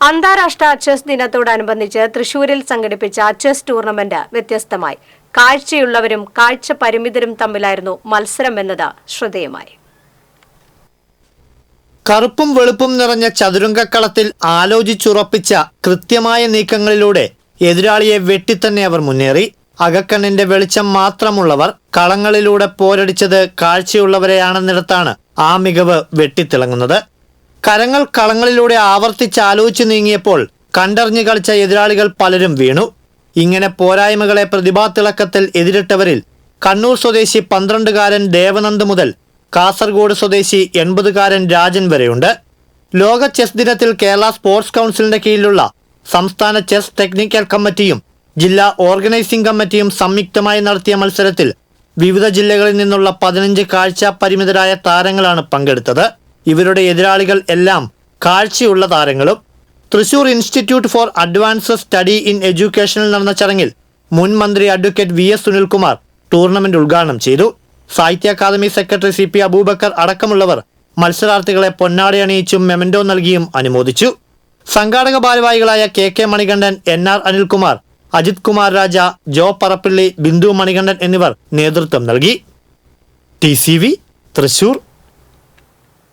അന്താരാഷ്ട്ര ചെസ് ദിനത്തോടനുബന്ധിച്ച് തൃശൂരിൽ സംഘടിപ്പിച്ച ചെസ് ടൂർണമെന്റ് വ്യത്യസ്തമായി. കാഴ്ചയുള്ളവരും കാഴ്ച പരിമിതരും തമ്മിലായിരുന്നു മത്സരം എന്നത് ശ്രദ്ധേയമായി. കറുപ്പും വെളുപ്പും നിറഞ്ഞ ചതുരംഗക്കളത്തിൽ ആലോചിച്ചുറപ്പിച്ച കൃത്യമായ നീക്കങ്ങളിലൂടെ എതിരാളിയെ വെട്ടിത്തന്നെ അവർ മുന്നേറി. അകക്കണ്ണിന്റെ വെളിച്ചം മാത്രമുള്ളവർ കളങ്ങളിലൂടെ പോരടിച്ചത് കാഴ്ചയുള്ളവരെയാണെന്നിടത്താണ് ആ മികവ് വെട്ടിത്തിളങ്ങുന്നത്. കരങ്ങൾ കളങ്ങളിലൂടെ ആവർത്തിച്ച് ആലോചിച്ച് നീങ്ങിയപ്പോൾ കണ്ടറിഞ്ഞു കളിച്ച എതിരാളികൾ പലരും വീണു. ഇങ്ങനെ പോരായ്മകളെ പ്രതിഭാതിളക്കത്തിൽ എതിരിട്ടവരിൽ കണ്ണൂർ സ്വദേശി പന്ത്രണ്ടുകാരൻ ദേവനന്ദ് മുതൽ കാസർഗോഡ് സ്വദേശി എൺപതുകാരൻ രാജൻ വരെയുണ്ട്. ലോക ചെസ് ദിനത്തിൽ കേരള സ്പോർട്സ് കൗൺസിലിന്റെ കീഴിലുള്ള സംസ്ഥാന ചെസ് ടെക്നിക്കൽ കമ്മിറ്റിയും ജില്ലാ ഓർഗനൈസിംഗ് കമ്മിറ്റിയും സംയുക്തമായി നടത്തിയ മത്സരത്തിൽ വിവിധ ജില്ലകളിൽ നിന്നുള്ള പതിനഞ്ച് കാഴ്ച പരിമിതരായ താരങ്ങളാണ് പങ്കെടുത്തത്. ഇവരുടെ എതിരാളികൾ എല്ലാം കാഴ്ചയുള്ള താരങ്ങളും. Thrissur institute for advance study in എഡ്യൂക്കേഷനിൽ നടന്ന ചടങ്ങിൽ മുൻ മന്ത്രി advocate V S Sunilkumar tournament ഉദ്ഘാടനം ചെയ്തു. Sahitya Akademi secretary C P Abubakar അടക്കമുള്ളവർ മത്സരാർത്ഥികളെ പൊന്നാടയണിയിച്ചും മെമന്റോ നൽകിയും അനുമോദിച്ചു. സംഘാടക ഭാരവാഹികളായ K K Manikandan N R Anilkumar Ajith Kumar Raja Jo Parappilly Bindu Manikandan എന്നിവർ നേതൃത്വം നൽകി. T C V Thrissur.